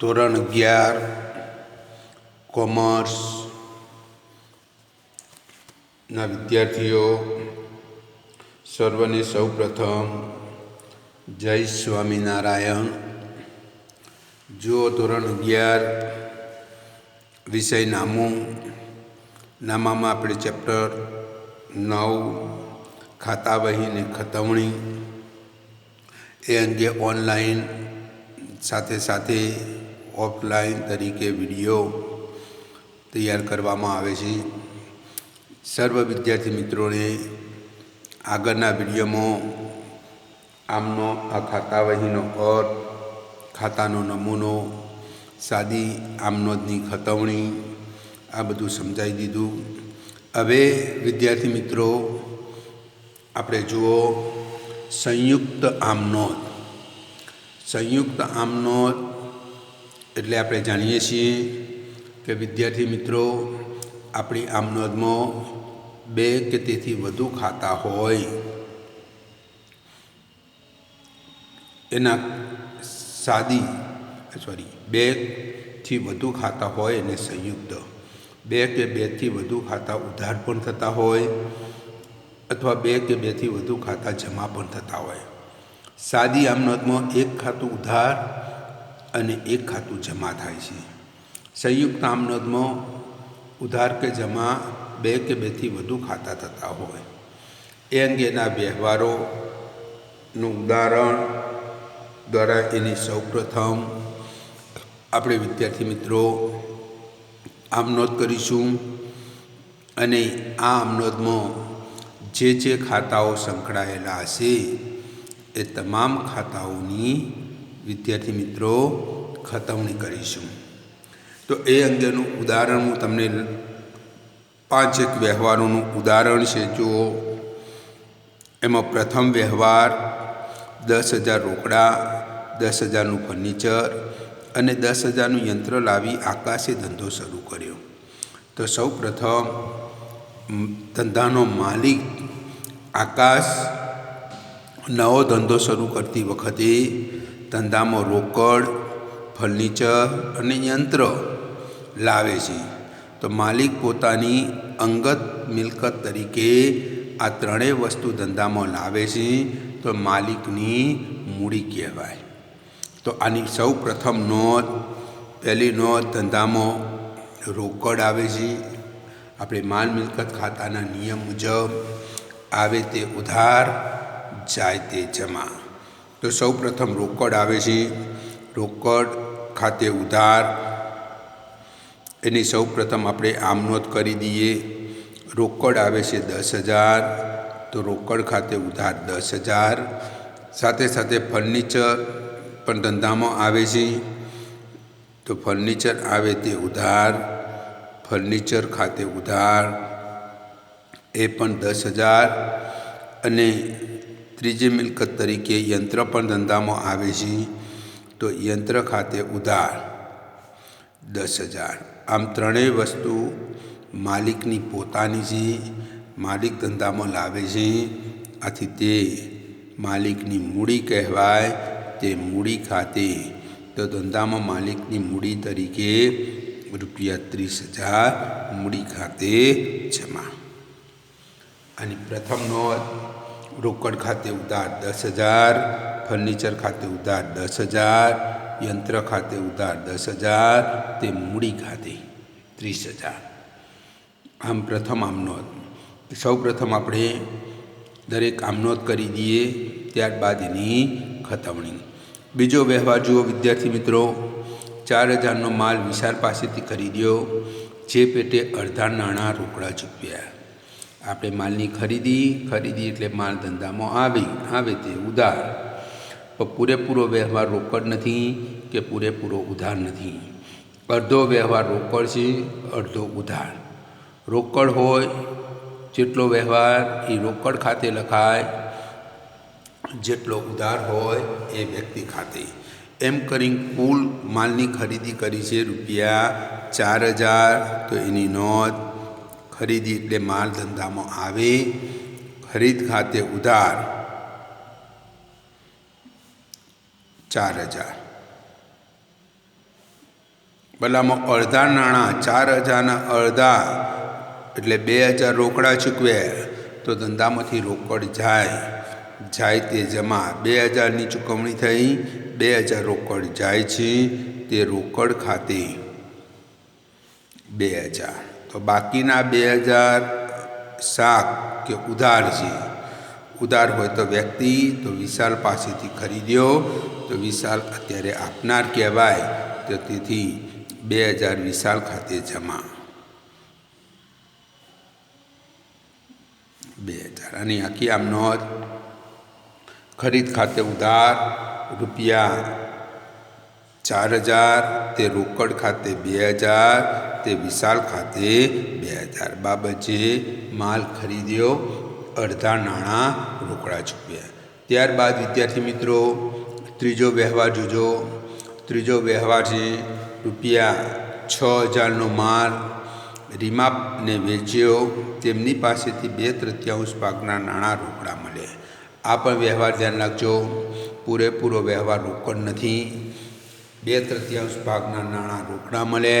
ધોરણ અગિયાર, કોમર્સ ના વિદ્યાર્થીઓ, સર્વને સૌપ્રથમ જય સ્વામિનારાયણ. જો ધોરણ અગિયાર વિષય નામું નામામાં આપણે ચેપ્ટર નવ, ખાતા વહીને ખતવણી, એ અંગે ઓનલાઈન સાથે સાથે ઓફલાઈન તરીકે વીડિયો તૈયાર કરવામાં આવે છે. સર્વ વિદ્યાર્થી મિત્રોને આગળના વિડીયોમાં આમનો આ ખાતા વહીનો અર્થ ખાતાનો નમૂનો, સાદી આમનોદની ખતવણી, આ બધું સમજાવી દીધું. હવે વિદ્યાર્થી મિત્રો, આપણે જુઓ સંયુક્ત આમનોદ. સંયુક્ત આમનોદ એટલે આપણે જાણીએ છીએ કે વિદ્યાર્થી મિત્રો, આપણી આમનોદમાં બે કે તેથી વધુ ખાતા હોય. એના સાદી સોરી બેથી વધુ ખાતા હોય એને સંયુક્ત. બે કે બેથી વધુ ખાતા ઉધાર પણ થતા હોય અથવા બે કે બેથી વધુ ખાતા જમા પણ થતા હોય. સાદી આમનોદમાં એક ખાતું ઉધાર અને એક ખાતું જમા થાય છે. સંયુક્ત આમનોદમાં ઉધાર કે જમા બે કે બેથી વધુ ખાતા થતા હોય. એ અંગેના વ્યવહારોનું ઉદાહરણ દ્વારા એની સૌપ્રથમ આપણે વિદ્યાર્થી મિત્રો આમનોદ કરીશું અને આ આમનોદમાં જે જે ખાતાઓ સંકળાયેલા હશે એ તમામ ખાતાઓની વિદ્યાર્થી મિત્રો ખતવણી કરીશું. તો એ અંગેનું ઉદાહરણ હું તમને પાંચેક વ્યવહારોનું ઉદાહરણ છે. જો એમાં પ્રથમ વ્યવહાર, દસ હજાર રોકડા, દસ હજારનું ફર્નિચર અને દસ હજારનું યંત્ર લાવી આકાશે ધંધો શરૂ કર્યો. તો સૌ પ્રથમ ધંધાનો માલિક આકાશ નવો ધંધો શરૂ કરતી વખતે ધંધામાં રોકડ, ફર્નિચર અને યંત્ર લાવે છે. તો માલિક પોતાની અંગત મિલકત તરીકે આ ત્રણેય વસ્તુ ધંધામાં લાવે છે, તો માલિકની મૂડી કહેવાય. તો આની સૌ પ્રથમ નોંધ, પહેલી નોંધ, ધંધામાં રોકડ આવે છે. આપણે માલ મિલકત ખાતાના નિયમ મુજબ આવે તે ઉધાર, જાય તે જમા. તો સૌ પ્રથમ રોકડ આવે છે. રોકડ ખાતે ઉધાર. એની સૌ પ્રથમ આપણે આમ કરી દઈએ. રોકડ આવે છે દસ હજાર. તો રોકડ ખાતે ઉધાર દસ હજાર. સાથે સાથે ફર્નિચર પણ ધંધામાં આવે છે. તો ફર્નિચર આવે તે ઉધાર. ફર્નિચર ખાતે ઉધાર. એ પણ દસ હજાર. અને ત્રીજી મિલકત તરીકે યંત્ર પણ ધંધામાં આવે છે, તો યંત્ર ખાતે ઉધાર દસ હજાર. આમ ત્રણેય વસ્તુ માલિકની પોતાની છે, માલિક ધંધામાં લાવે છે. આથી તે માલિકની મૂડી કહેવાય, તે મૂડી ખાતે તો ધંધામાં માલિકની મૂડી તરીકે રૂપિયા ત્રીસ હજાર મૂડી ખાતે જમા. અને પ્રથમ નોંધ રોકડ ખાતે ઉધાર દસ હજાર, ફર્નિચર ખાતે ઉધાર દસ હજાર, યંત્ર ખાતે ઉધાર દસ હજાર, તે મૂડી ખાતે ત્રીસ હજાર. આમ પ્રથમ આમનોંધ સૌ પ્રથમ આપણે દરેક આમનોંધ કરી દઈએ, ત્યારબાદ એની ખતવણી. બીજો વ્યવહાર જુઓ વિદ્યાર્થી મિત્રો, ચાર હજારનો માલ વિશાળ પાસેથી ખરીદ્યો, જે પેટે અડધા નાણાં રોકડા ચૂકવ્યા. આપણે માલની ખરીદી ખરીદી એટલે માલ ધંધામાં આવી, આવે તે ઉધાર. પણ પૂરેપૂરો વ્યવહાર રોકડ નથી કે પૂરેપૂરો ઉધાર નથી. અડધો વ્યવહાર રોકડ છે, અડધો ઉધાર. રોકડ હોય, જેટલો વ્યવહાર એ રોકડ ખાતે લખાય, જેટલો ઉધાર હોય એ વ્યક્તિ ખાતે. એમ કરી કુલ માલની ખરીદી કરી છે રૂપિયા ચાર હજાર, તો એની નોંધ ખરીદી એટલે માલ ધંધામાં આવે. ખરીદ ખાતે ઉધાર ચાર હજાર. ભલામાં અડધા નાણાં, ચાર હજારના અડધા એટલે બે હજાર રોકડા ચૂકવે તો ધંધામાંથી રોકડ જાય. જાય તે જમા બે હજારની ચૂકવણી થઈ, બે હજાર રોકડ જાય છે તે રોકડ ખાતે બે હજાર. તો બાકીના બે હજાર શાક કે ઉધાર છે ઉધાર હોય તો વ્યક્તિ તો વિશાલ પાસેથી ખરીદ્યો તો વિશાલ અત્યારે આપનાર કહેવાય તો તેથી બે હજાર વિશાલ ખાતે જમા બે હજાર અને આખી આમ નોંધ ખરીદ ખાતે ઉધાર રૂપિયા ચાર હજાર તે રોકડ ખાતે બે હજાર તે વિશાલ ખાતે બે હજાર બાબતે માલ ખરીદ્યો, અડધા નાણાં રોકડા ચૂકવ્યા. ત્યારબાદ વિદ્યાર્થી મિત્રો, ત્રીજો વ્યવહાર જોજો. ત્રીજો વ્યવહાર છે રૂપિયા છ હજારનો માલ રીમાને વેચ્યો. તેમની પાસેથી બે તૃતીયાંશ ભાગના નાણાં રોકડા મળે આ પણ વ્યવહાર ધ્યાન રાખજો. પૂરેપૂરો વ્યવહાર રોકડ નથી. બે તૃતીયાંશ ભાગના નાણાં રોકડા મળે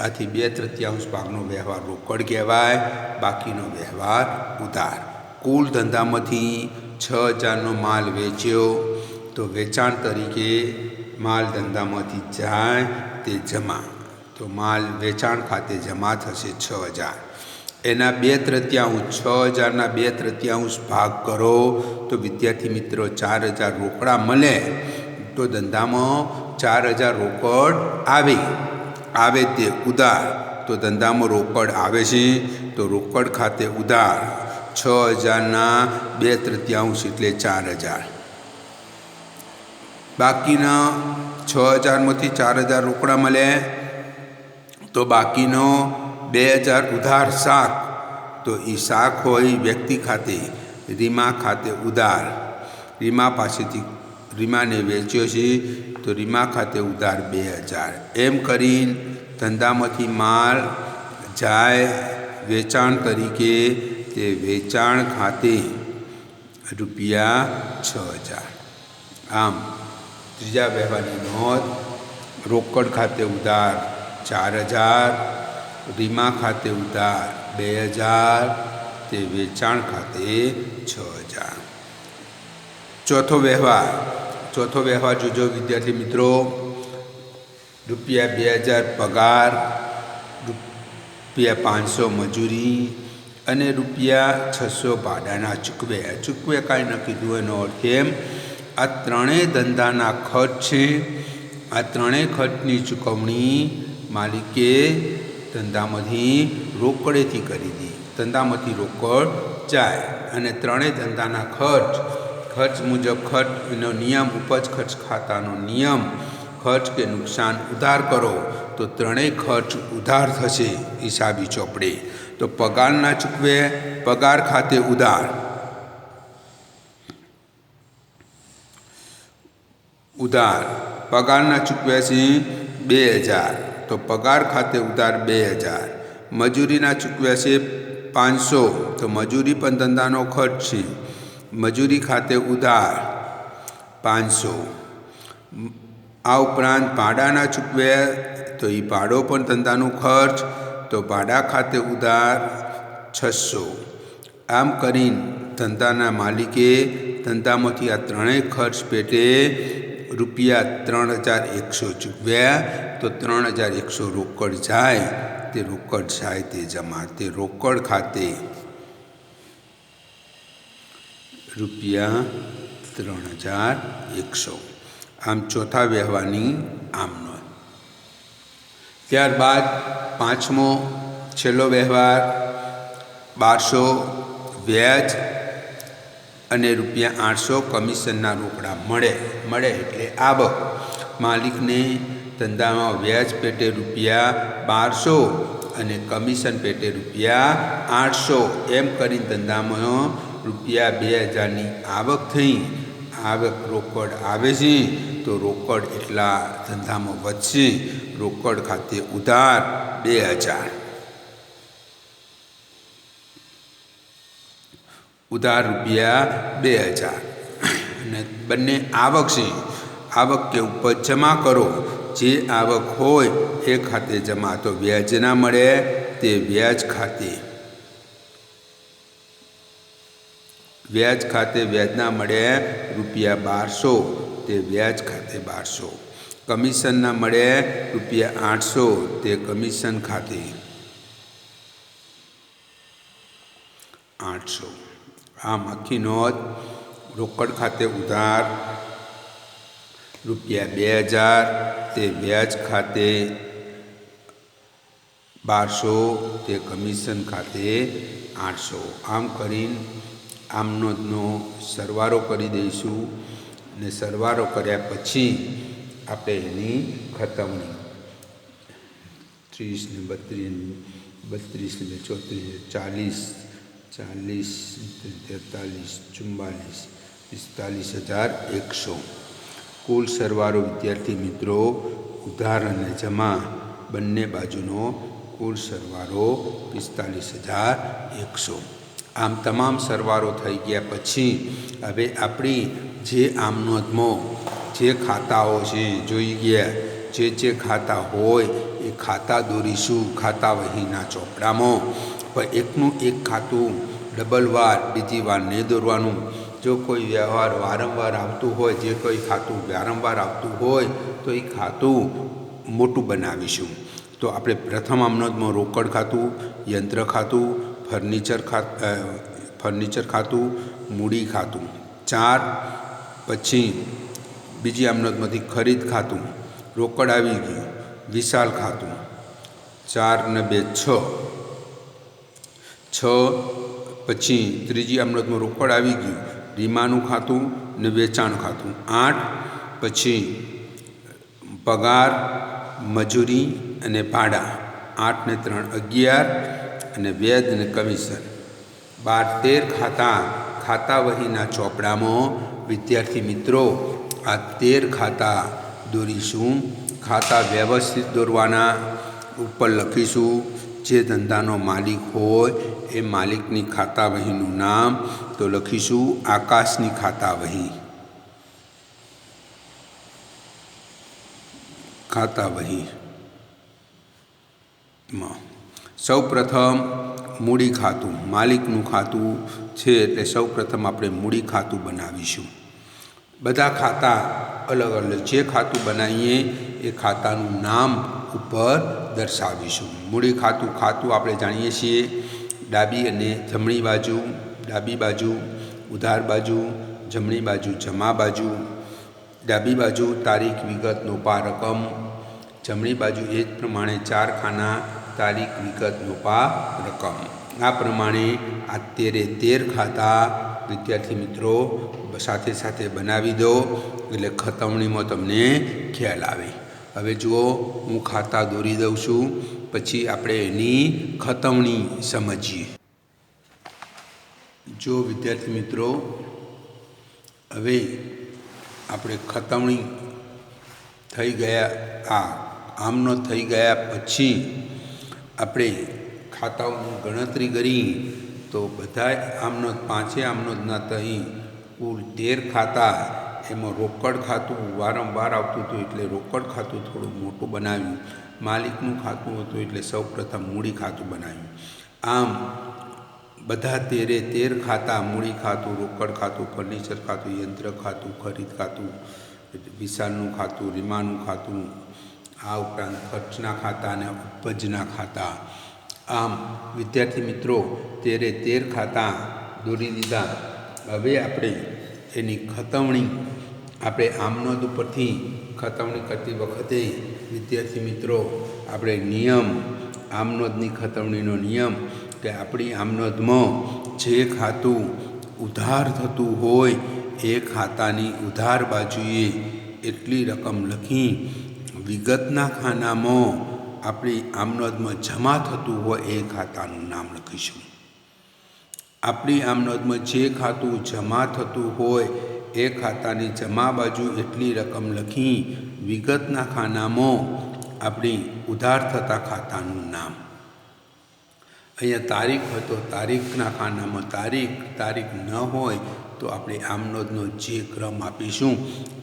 આથી બે તૃતીયાંશ ભાગનો વ્યવહાર રોકડ કહેવાય, બાકીનો વ્યવહાર ઉધાર. કુલ ધંધામાંથી છ હજારનો માલ વેચ્યો. તો વેચાણ તરીકે માલ ધંધામાંથી જાય તે જમા. તો માલ વેચાણ ખાતે જમા થશે છ હજાર. એના બે તૃતીયાંશ, છ હજારના બે તૃતીયાંશ ભાગ કરો. તો વિદ્યાર્થી મિત્રો, ચાર હજાર રોકડા મળે. તો ધંધામાં ચાર હજાર રોકડ આવે. આવે તે ઉધાર તો ધંધામાં રોકડ આવે છે. તો રોકડ ખાતે ઉધાર છ હજારના બે તૃતીયાંશ એટલે ચાર હજાર. બાકીના છ હજારમાંથી ચાર હજાર રોકડા મળે. તો બાકીનો બે હજાર ઉધાર શાક. તો એ શાક હોય વ્યક્તિ ખાતે. રીમા ખાતે ઉધાર. રીમા પાસેથી રીમાને વેચ્યો છે, તો રીમા ખાતે ઉધાર બે હજાર. એમ કરીને ધંધામાંથી માલ જાય વેચાણ તરીકે તે વેચાણ ખાતે રૂપિયા છ હજાર. આમ, ત્રીજા વ્યવહારની નોંધ, રોકડ ખાતે ઉધાર ચાર હજાર, રીમા ખાતે ઉધાર બે હજાર, તે વેચાણ ખાતે છ હજાર. ચોથો વ્યવહાર ચોથો વ્યવહાર જોજો વિદ્યાર્થી મિત્રો. રૂપિયા બે હજાર પગાર, રૂપિયા પાંચસો મજૂરી અને રૂપિયા છસો ભાડાના ચૂકવે. ચૂકવે કાંઈ ન કીધું એનો અર્થ એમ. આ ત્રણેય ધંધાના ખર્ચ છે. આ ત્રણેય ખર્ચની ચૂકવણી માલિકે ધંધામાંથી રોકડેથી કરી દીધી. ધંધામાંથી રોકડ જાય અને ત્રણેય ધંધાના ખર્ચ ખર્ચ મુજબ ખર્ચનો નિયમ, ઉપજ ખર્ચ ખાતાનો નિયમ, ખર્ચ કે નુકસાન ઉધાર કરો, તો ત્રણેય ખર્ચ ઉધાર થશે, હિસાબી ચોપડે. તો પગારના ચૂકવે, પગાર ખાતે ઉધાર. ઉધાર. પગારના ચૂકવ્યા છે બે હજાર. તો પગાર ખાતે ઉધાર બે હજાર. મજૂરીના ચૂકવ્યા છે પાંચસો. તો મજૂરી પણ ધંધાનો ખર્ચ છે. મજૂરી ખાતે ઉધાર પાંચસો. આ ઉપરાંત ભાડાના ચૂકવ્યા તો એ ભાડો પણ ધંધાનો ખર્ચ, તો ભાડા ખાતે ઉધાર છસો. આમ કરીને ધંધાના માલિકે ધંધામાંથી આ ત્રણેય ખર્ચ પેટે રૂપિયા ત્રણ હજાર એકસો ચૂકવ્યા, તો ત્રણ હજાર એકસો રોકડ જાય. તે રોકડ જાય તે જમા. તે રોકડ ખાતે રૂપિયા ત્રણ હજાર એકસો. આમ ચોથા વ્યવહારની આમ નોંધ. ત્યારબાદ પાંચમો છેલ્લો વ્યવહાર, બારસો વ્યાજ અને રૂપિયા આઠસો કમિશનના રોકડા મળે મળે એટલે આવક. માલિકને ધંધામાં વ્યાજ પેટે રૂપિયા બારસો અને કમિશન પેટે રૂપિયા આઠસો એમ કરીને ધંધામાં રૂપિયા બે હજારની આવક થઈ, આવક રોકડ આવે છે, તો રોકડ એટલા ધંધામાં વધશે. રોકડ ખાતે ઉધાર બે હજાર. ઉધાર રૂપિયા બે હજાર. અને બંને આવક છે. આવક કે ઉપર જમા કરો. જે આવક હોય, એ ખાતે જમા. તો વ્યાજ ના મળે, તે વ્યાજ ખાતે. વ્યાજ ખાતે વ્યાજના મળે રૂપિયા બારસો, તે વ્યાજ ખાતે બારસો. કમિશનના મળે રૂપિયા આઠસો, તે કમિશન ખાતે આઠસો. આમ આખી નોંધ, રોકડ ખાતે ઉધાર, રૂપિયા બે હજાર, તે વ્યાજ ખાતે બારસો, તે કમિશન ખાતે આઠસો. આમ કરીને આમનોનો સરવારો કરી દઈશું ને સરવારો કર્યા પછી આપણે એની ખતમણી. ત્રીસ ને બત્રીસ બત્રીસ ને ચોત્રીસ, ચાલીસ ચાલીસ, તેતાલીસ, ચુમ્માલીસ, પિસ્તાલીસ હજાર એકસો. કુલ સરવારો વિદ્યાર્થી મિત્રો ઉધાર અને જમા બંને બાજુનો કુલ સરવારો પિસ્તાલીસ હજાર એકસો. આમ તમામ સરવારો થઈ ગયા પછી હવે આપણી જે આમનોંધમાં જે ખાતાઓ છે, જોઈ ગયા. જે જે ખાતા હોય એ ખાતા દોરીશું, ખાતા વહીના ચોપડામાં. પણ એકનું એક ખાતું ડબલ વાર, બીજી વાર નહીં દોરવાનું. જો કોઈ વ્યવહાર વારંવાર આવતું હોય, જે કોઈ ખાતું વારંવાર આવતું હોય, તો એ ખાતું મોટું બનાવીશું. તો આપણે પ્રથમ આમનોંધમાં રોકડ ખાતું, યંત્ર ખાતું ફર્નિચર ખા ફર્નિચર ખાતું, મૂડી ખાતું. ચાર, પછી બીજી આમનોંધમાંથી ખરીદ ખાતું. રોકડ આવી ગયું. વિશાલ ખાતું. ચાર ને બે, છ. છ, પછી ત્રીજી આમનોંધમાં રોકડ આવી ગયું. રીમાનું ખાતું ને વેચાણ ખાતું. આઠ, પછી પગાર, મજૂરી અને ભાડા. આઠ ને ત્રણ, અગિયાર અને વેદ અને કમિશન. બાર તેર ખાતા ખાતા વહીના ચોપડામાં વિદ્યાર્થી મિત્રો, આ તેર ખાતા દોરીશું. ખાતા વ્યવસ્થિત દોરવાના, ઉપર લખીશું, જે ધંધાનો માલિક હોય એ માલિકની ખાતા વહીનું નામ, તો લખીશું, આકાશની ખાતા વહી. ખાતા વહી માં સૌ પ્રથમ મૂડી ખાતું, માલિકનું ખાતું છે એટલે સૌ પ્રથમ આપણે મૂડી ખાતું બનાવીશું. બધા ખાતા અલગ અલગ, જે ખાતું બનાવીએ એ ખાતાનું નામ ઉપર દર્શાવીશું. મૂડી ખાતું ખાતું આપણે જાણીએ છીએ, ડાબી અને જમણી બાજુ, ડાબી બાજુ ઉધાર બાજુ, જમણી બાજુ જમા બાજુ, ડાબી બાજુ તારીખ વિગત નોપા રકમ જમણી બાજુ એ જ પ્રમાણે ચાર ખાના તારીખ વિગત નોપા રકમ. આ પ્રમાણે આ તેરે તેર ખાતા વિદ્યાર્થી મિત્રો સાથે સાથે બનાવી દો એટલે ખતવણીમાં તમને ખ્યાલ આવે. હવે જુઓ, હું ખાતા દોરી દઉં છું, પછી આપણે એની ખતવણી સમજીએ. જો વિદ્યાર્થી મિત્રો, હવે આપણે ખતવણી થઈ ગયા, આ, આમનો થઈ ગયા પછી આપણે ખાતાઓની ગણતરી કરી તો બધા આમનો પાંચે આમનો જ ના તહીં કુલ તેર ખાતા એમાં રોકડ ખાતું વારંવાર આવતું હતું એટલે રોકડ ખાતું થોડું મોટું બનાવ્યું. માલિકનું ખાતું હતું એટલે સૌ પ્રથમ મૂડી ખાતું બનાવ્યું. આમ બધા તેરે તેર ખાતા મૂડી ખાતું, રોકડ ખાતું, ફર્નિચર ખાતું, યંત્ર ખાતું, ખરીદ ખાતું વિશાળનું ખાતું રીમાનું ખાતું આ ઉપરાંત ખર્ચના ખાતા અને ઉપજના ખાતા. આમ, વિદ્યાર્થી મિત્રો, તેરે તેર ખાતા દોરી દીધા. હવે આપણે એની ખતવણી, આપણે આમનોંધ ઉપરથી ખતવણી કરતી વખતે, વિદ્યાર્થી મિત્રો, આપણે નિયમ આમનોંધની ખતવણીનો નિયમ કે આપણી આમનોંધમાં જે ખાતું ઉધાર થતું હોય, એ ખાતાની ઉધાર બાજુએ એટલી રકમ લખી વિગતના ખાનામાં આપણી આમનોદમાં જમા થતું હોય એ ખાતાનું નામ લખીશું. આપણી આમનોદમાં જે ખાતું જમા થતું હોય એ ખાતાની જમા બાજુ એટલી રકમ લખી વિગતના ખાનામાં આપણી ઉધાર થતા ખાતાનું નામ. અહીંયા તારીખ હોય તો તારીખના ખાનામાં તારીખ તારીખ ન હોય તો આપણે આમનોદનો જે ક્રમ આપીશું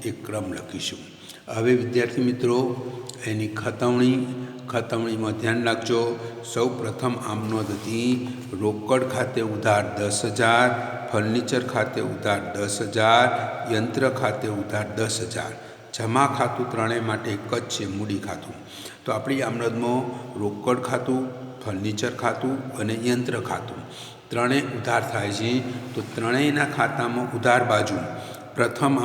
એ ક્રમ લખીશું. હવે, વિદ્યાર્થી મિત્રો, એની ખતવણી, ખતવણીમાં ધ્યાન રાખજો. સૌ પ્રથમ આમનોંધ હતી, રોકડ ખાતે ઉધાર દસ હજાર, ફર્નિચર ખાતે ઉધાર દસ હજાર, યંત્ર ખાતે ઉધાર દસ હજાર. જમા ખાતું ત્રણેય માટે એક જ છે, મૂડી ખાતું. તો આપણી આમનોદમાં રોકડ ખાતું, ફર્નિચર ખાતું અને યંત્ર ખાતું. ત્રણેય ઉધાર થાય છે, તો ત્રણેયના ખાતામાં ઉધાર બાજુ. પ્રથમ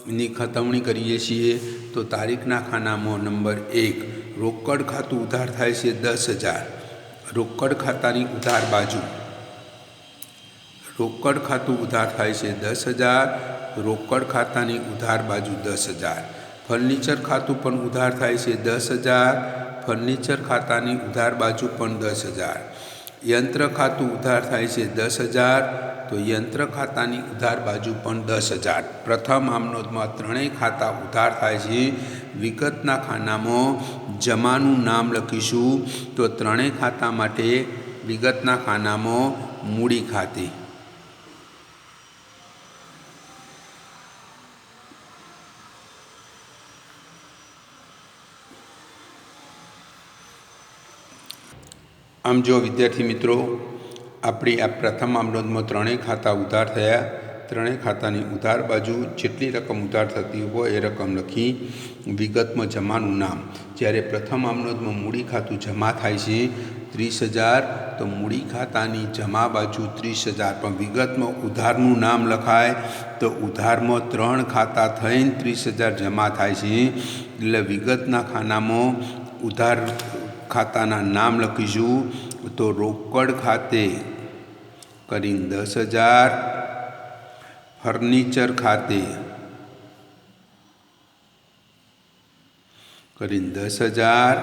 આમનોંધની ખતવણી કરીએ છીએ, તો તારીખના ખાનામાં નંબર એક, રોકડ ખાતું ઉધાર થાય છે દસ હજાર. રોકડ ખાતાની ઉધાર બાજુ. રોકડ ખાતું ઉધાર થાય છે દસ હજાર, રોકડ ખાતાની ઉધાર બાજુ દસ હજાર. ફર્નિચર ખાતું પણ ઉધાર થાય છે દસ હજાર, ફર્નિચર ખાતાની ઉધાર બાજુ પણ દસ હજાર. યંત્ર ખાતું ઉધાર થાય છે દસ હજાર, તો યંત્ર ખાતાની ઉધાર બાજુ પણ દસ હજાર. પ્રથમ આમનોદમાં ત્રણેય ખાતા ઉધાર થાય છે. વિગતના ખાનામાં જમાનું નામ લખીશું. તો ત્રણેય ખાતા માટે વિગતના ખાનામાં મૂડી ખાતી. આમ જો વિદ્યાર્થી મિત્રો, આપણી આ પ્રથમ આમલોદમાં ત્રણેય ખાતા ઉધાર થયા. ત્રણેય ખાતાની ઉધાર બાજુ જેટલી રકમ ઉધાર થતી હોય એ રકમ લખી વિગતમાં જમાનું નામ. જ્યારે પ્રથમ આમલોદમાં મૂડી ખાતું જમા થાય છે ત્રીસ હજાર, તો મૂડી ખાતાની જમા બાજુ ત્રીસ હજાર. પણ વિગતમાં ઉધારનું નામ લખાય તો ઉધારમાં ત્રણ ખાતા થઈને ત્રીસ હજાર જમા થાય છે. એટલે વિગતના ખાનામાં ઉધાર ખાતાના નામ લખીશું. તો રોકડ ખાતે કરીને દસ હજાર. ફર્નિચર ખાતે કરીને દસ હજાર.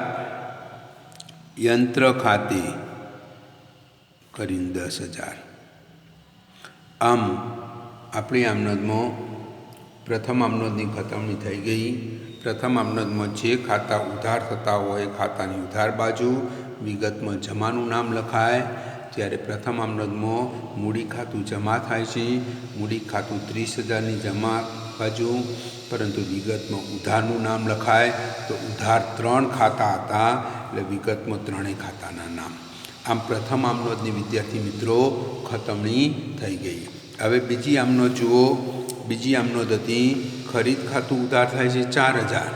યંત્ર ખાતે કરીને દસ હજાર. આમ, આપણી આમનોદમાં પ્રથમ આમનોદની ખતમણી થઈ ગઈ. પ્રથમ આમનોદમાં જે ખાતા ઉધાર થતા હોય ખાતાની ઉધાર બાજુ વિગતમાં જમાનું નામ લખાય. ત્યારે પ્રથમ આમનોદમાં મૂડી ખાતું જમા થાય છે. મૂડી ખાતું ત્રીસ હજારની જમા બાજુ, પરંતુ વિગતમાં ઉધારનું નામ લખાય. તો ઉધાર ત્રણ ખાતા હતા, એટલે વિગતમાં ત્રણેય ખાતાના નામ. આમ પ્રથમ આમનોદની વિદ્યાર્થી મિત્રો ખતમણી થઈ ગઈ. હવે બીજી આમનો જુઓ. બીજી આમનોદ હતી ખરીદ ખાતું ઉધાર થાય છે ચાર હજાર.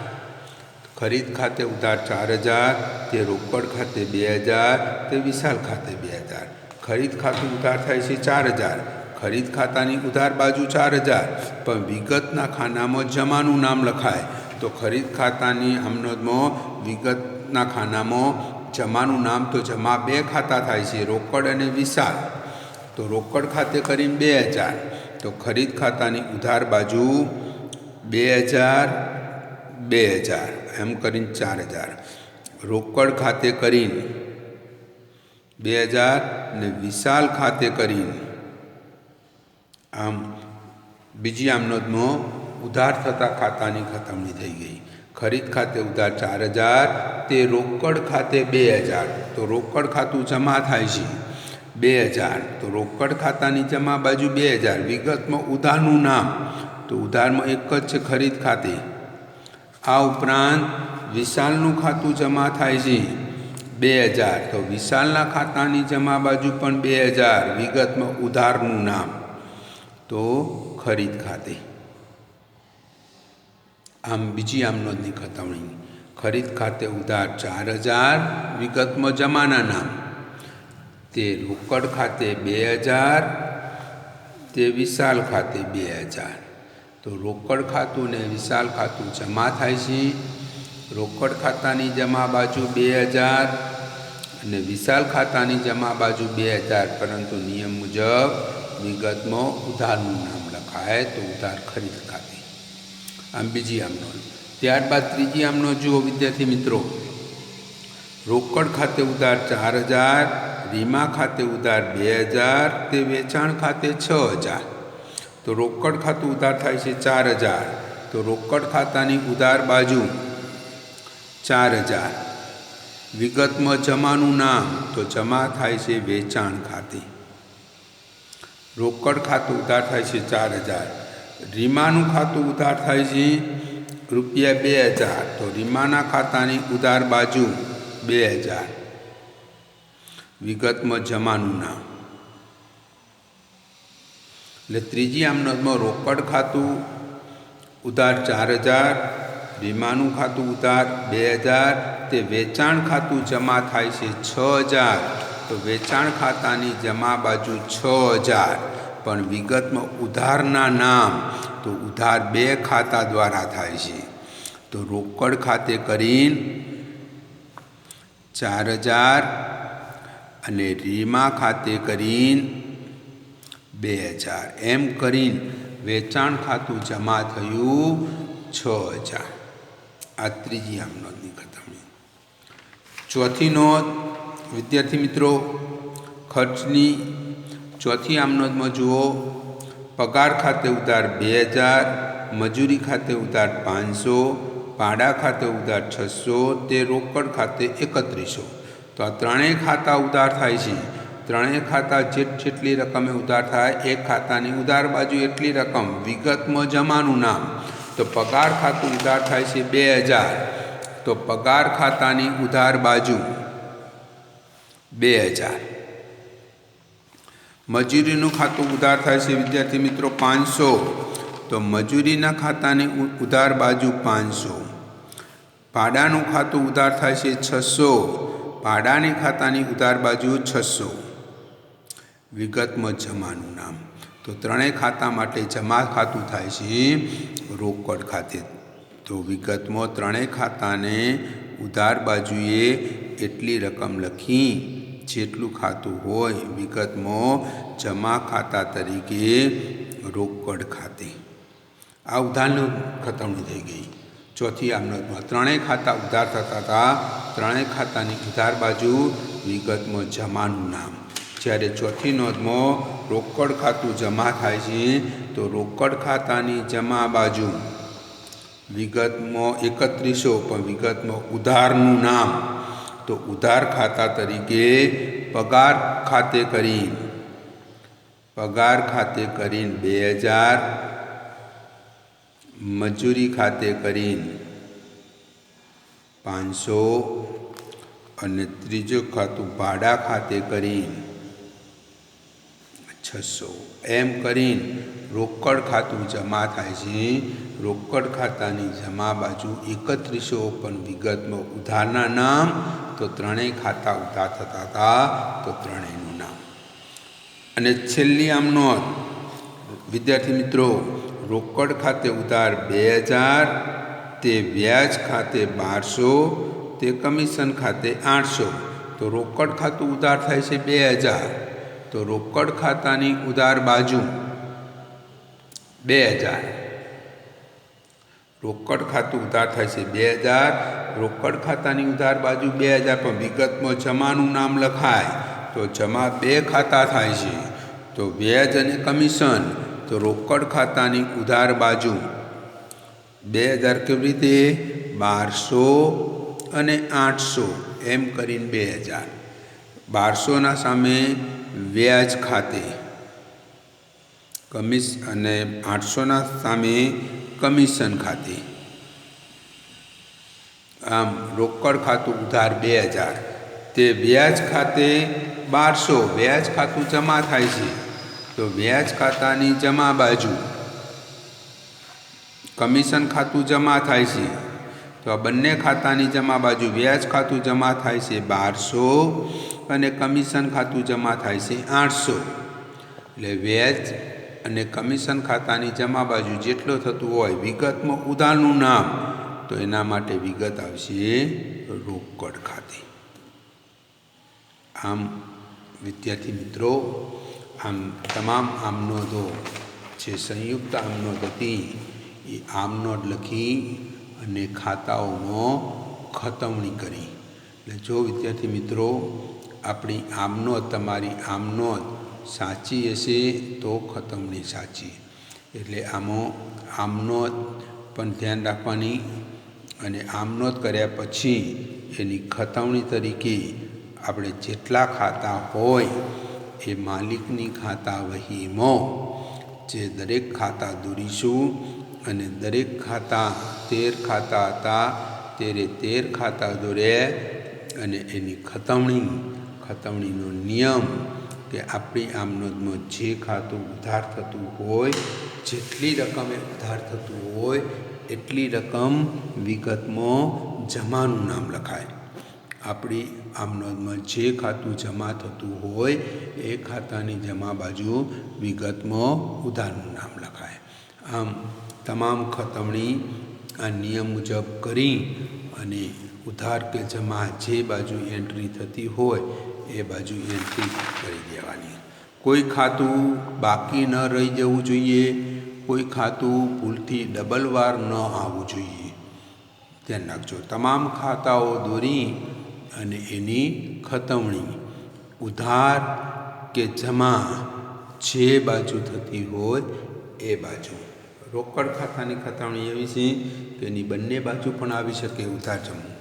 ખરીદ ખાતે ઉધાર ચાર હજાર, તે રોકડ ખાતે બે હજાર, તે વિશાલ ખાતે બે હજાર. ખરીદ ખાતું ઉધાર થાય છે ચાર હજાર. ખરીદ ખાતાની ઉધાર બાજુ ચાર હજાર. પણ વિગતના ખાનામાં જમાનું નામ લખાય. તો ખરીદ ખાતાની આમનોદમાં વિગતના ખાનામાં જમાનું નામ તો જમા બે ખાતા થાય છે, રોકડ અને વિશાલ તો રોકડ ખાતે કરીને બે હજાર. તો ખરીદ ખાતાની ઉધાર બાજુ બે હજાર બે હજાર, એમ કરીને ચાર હજાર. રોકડ ખાતે કરીને બે હજાર ને વિશાલ ખાતે કરીને આમ બીજી આમનોદમાં ઉધાર થતા ખાતાની ખતમણી થઈ ગઈ. ખરીદ ખાતે ઉધાર ચાર હજાર, તે રોકડ ખાતે બે હજાર. તો રોકડ ખાતું જમા થાય છે. બે હજાર. તો રોકડ ખાતાની જમા બાજુ બે હજાર. વિગતમાં ઉધારનું નામ તો ઉધારમાં એક જ છે ખરીદ ખાતે. આ ઉપરાંત વિશાલનું ખાતું જમા થાય છે બે હજાર. તો વિશાલના ખાતાની જમા બાજુ પણ બે હજાર. વિગતમાં ઉધારનું નામ. તો ખરીદ ખાતે. આમ બીજી આમ નોંધની ખતવણી ખરીદ ખાતે ઉધાર ચાર હજાર. વિગતમાં જમાના નામ. તે રોકડ ખાતે બે હજાર. તે વિશાલ ખાતે બે હજાર. તો રોકડ ખાતું ને વિશાલ ખાતું જમા થાય છે. રોકડ ખાતાની જમા બાજુ બે હજાર અને વિશાલ ખાતાની જમા બાજુ બે હજાર. પરંતુ નિયમ મુજબ વિગતમાં ઉધારનું નામ લખાય તો ઉધાર ખરીદ ખાતે. આમ બીજી આમનો ત્યારબાદ ત્રીજી આમનો જુઓ વિદ્યાર્થી મિત્રો. રોકડ ખાતે ઉધાર ચાર હજાર, વીમા ખાતે ઉધાર બે હજાર, તે વેચાણ ખાતે છ હજાર. તો રોકડ ખાતું ઉધાર થાય છે ચાર હજાર. તો રોકડ ખાતાની ઉધાર બાજુ ચાર હજાર. વિગતમાં જમાનું નામ, તો જમા થાય છે વેચાણ ખાતે. રોકડ ખાતું ઉધાર થાય છે ચાર હજાર. રીમાનું ખાતું ઉધાર થાય છે રૂપિયા બે હજાર. તો રીમાના ખાતાની ઉધાર બાજુ બે હજાર. વિગતમાં જમાનું નામ. એટલે ત્રીજી આમનદમાં રોકડ ખાતું ઉધાર ચાર હજાર, વીમાનું ખાતું ઉધાર બે હજાર, તે વેચાણ ખાતું જમા થાય છે છ હજાર. તો વેચાણ ખાતાની જમા બાજુ છ હજાર. પણ વિગતમાં ઉધારના નામ તો ઉધાર બે ખાતા દ્વારા થાય છે. તો રોકડ ખાતે કરીને ચાર હજાર અને રીમા ખાતે કરીને બે હજાર. એમ કરીને વેચાણ ખાતું જમા થયું છ હજાર. આ ત્રીજી આમ નોંધની ખતમણી ચોથી નોંધ, વિદ્યાર્થી મિત્રો, ખર્ચની. ચોથી આમ નોંધમાં જુઓ, પગાર ખાતે ઉધાર બે હજાર, મજૂરી ખાતે ઉધાર પાંચસો, ભાડા ખાતે ઉધાર છસો, તે રોકડ ખાતે એકત્રીસો. તો આ ત્રણેય ખાતા ઉધાર થાય છે. ત્રણેય ખાતા જેટ જેટલી રકમે ઉધાર થાય, એક ખાતાની ઉધાર બાજુ એટલી રકમ, વિગતમાં જમાનું નામ. તો પગાર ખાતું ઉધાર થાય છે બે હજાર. તો પગાર ખાતાની ઉધાર બાજુ બે હજાર. મજૂરીનું ખાતું ઉધાર થાય છે, વિદ્યાર્થી મિત્રો, પાંચસો. તો મજૂરીના ખાતાની ઉધાર બાજુ પાંચસો. ભાડાનું ખાતું ઉધાર થાય છે છસો. ભાડાની ખાતાની ઉધાર બાજુ છસો. વિગતમાં જમાનું નામ. તો ત્રણેય ખાતા માટે જમા ખાતું થાય છે રોકડ ખાતે. તો વિગતમાં ત્રણેય ખાતાને ઉધાર બાજુએ એટલી રકમ લખી જેટલું ખાતું હોય વિગતમાં જમા ખાતા તરીકે રોકડ ખાતે. આ ઉધારનું ખતમણી થઈ ગઈ. ચોથી આમનતમાં ત્રણેય ખાતા ઉધાર થતા હતા. ત્રણેય ખાતાની ઉધાર બાજુ વિગતમાં જમાનું નામ. જ્યારે ચોથી નોંધમાં રોકડ ખાતું જમા થાય છે, તો રોકડ ખાતાની જમા બાજુ વિગતમાં એકત્રીસો, પણ વિગતમાં ઉધારનું નામ. તો ઉધાર ખાતા તરીકે પગાર ખાતે કરી. પગાર ખાતે કરીને બે હજાર. મજૂરી ખાતે કરીને પાંચસો. અને ત્રીજું ખાતું ભાડા ખાતે કરીને છસો એમ કરીને રોકડ ખાતું જમા થાય છે. રોકડ ખાતાની જમા બાજુ એકત્રીસો પણ વિગતમાં ઉધારના નામ, તો ત્રણેય ખાતા ઉધાર થતા હતા, તો ત્રણેયનું નામ. અને છેલ્લી આમ નોંધ. વિદ્યાર્થી મિત્રો, રોકડ ખાતે ઉધાર બે હજાર, તે વ્યાજ ખાતે બારસો, તે કમિશન ખાતે આઠસો. તો રોકડ ખાતું ઉધાર થાય છે બે હજાર. તો રોકડ ખાતાની ઉધાર બાજુ બે હજાર. રોકડ ખાતું ઉધાર થાય છે બે હજાર. રોકડ ખાતાની ઉધાર બાજુ બે હજાર, પણ વિગતમાં જમાનું નામ લખાય. તો જમા બે ખાતા થાય છે. તો વ્યાજ અને કમિશન. તો રોકડ ખાતાની ઉધાર બાજુ બે હજાર કેવી રીતે? બારસો અને આઠસો. એમ કરીને બે હજાર. બારસોના સામે વ્યાજ ખાતે. કમિશ અને આઠસોના સામે કમિશન ખાતે. આમ રોકડ ખાતું ઉધાર બે હજાર. તે વ્યાજ ખાતે બારસો. વ્યાજ ખાતું જમા થાય છે. તો વ્યાજ ખાતાની જમા બાજુ કમિશન ખાતું જમા થાય છે. તો આ બંને ખાતાની જમા બાજુ વ્યાજ ખાતું જમા થાય છે બારસો અને કમિશન ખાતું જમા થાય છે આઠસો. એટલે વ્યાજ અને કમિશન ખાતાની જમા બાજુ જેટલો થતું હોય વિગતમાં ઉધારનું નામ, તો એના માટે વિગત આવશે રોકડ ખાતે. આમ વિદ્યાર્થી મિત્રો, આમ તમામ આમનોદો જે સંયુક્ત આમનોદ હતી, એ આમનોદ લખી અને ખાતાઓમાં ખતમણી કરી. એટલે જો વિદ્યાર્થી મિત્રો, આપણી આમનોંધ તમારી આમનોંધ સાચી હશે તો ખતમણી સાચી. એટલે આમાં આમનોંધ પણ ધ્યાન રાખવાની અને આમનોંધ કર્યા પછી એની ખતમણી તરીકે આપણે જેટલા ખાતા હોય એ માલિકની ખાતા વહીમાં જે દરેક ખાતા દોરીશું અને દરેક ખાતા તેર ખાતા હતા, તેરે તેર ખાતા દોરે અને એની ખતવણી, ખતવણીનો નિયમ કે આપણી આમનોદમાં જે ખાતું ઉધાર થતું હોય, જેટલી રકમે ઉધાર થતું હોય, એટલી રકમ વિગતમાં જમાનું નામ લખાય. આપણી આમનોદમાં જે ખાતું જમા થતું હોય, એ ખાતાની જમા બાજુ વિગતમાં ઉધારનું નામ લખાય. આમ તમામ ખતવણી આ નિયમ મુજબ કરી અને ઉધાર કે જમા જે બાજુ એન્ટ્રી થતી હોય એ બાજુ એન્ટ્રી કરી દેવાની. કોઈ ખાતું બાકી ન રહી જવું જોઈએ, કોઈ ખાતું ભૂલથી ડબલ વાર ન આવવું જોઈએ. ધ્યાન રાખજો, તમામ ખાતાઓ દોરી અને એની ખતવણી ઉધાર કે જમા જે બાજુ થતી હોય એ બાજુ રોકડ ખાતાની ખતમણી એવી છે કે એની બંને બાજુ પણ આવી શકે ઉધાર જમવું.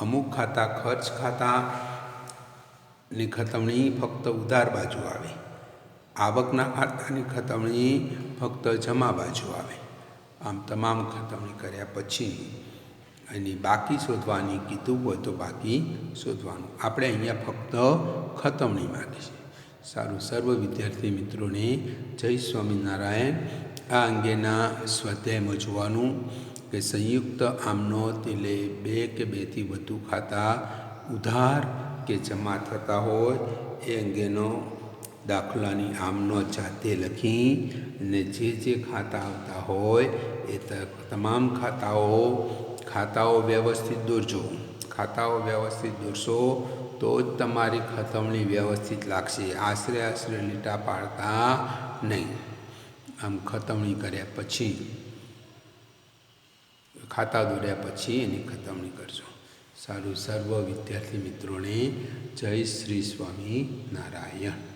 અમુક ખાતા ખર્ચ ખાતાની ખતમણી ફક્ત ઉધાર બાજુ આવે. આવકના ખાતાની ખતવણી ફક્ત જમા બાજુ આવે. આમ તમામ ખતવણી કર્યા પછી એની બાકી શોધવાની કીધું હોય તો બાકી શોધવાનું. આપણે અહીંયા ફક્ત ખતમણી માગી છે સારું. સર્વ વિદ્યાર્થી મિત્રોને જય સ્વામિનારાયણ. આ અંગેના સ્વાધ્યાયમાં જોવાનું કે સંયુક્ત આમનો એટલે બે કે બેથી વધુ ખાતા ઉધાર કે જમા થતા હોય એ અંગેનો દાખલાની આમનો જાતે લખી અને જે જે ખાતા આવતા હોય એ તમામ ખાતાઓ ખાતાઓ વ્યવસ્થિત દોરજો. ખાતાઓ વ્યવસ્થિત દોરશો તો જ તમારી ખતવણી વ્યવસ્થિત લાગશે. આશરે આશરે લીટા પાડતા નહીં. આમ ખતવણી કર્યા પછી, ખાતા દોર્યા પછી એની ખતવણી કરજો. સારું. સર્વ વિદ્યાર્થી મિત્રોને જય શ્રી સ્વામી નારાયણ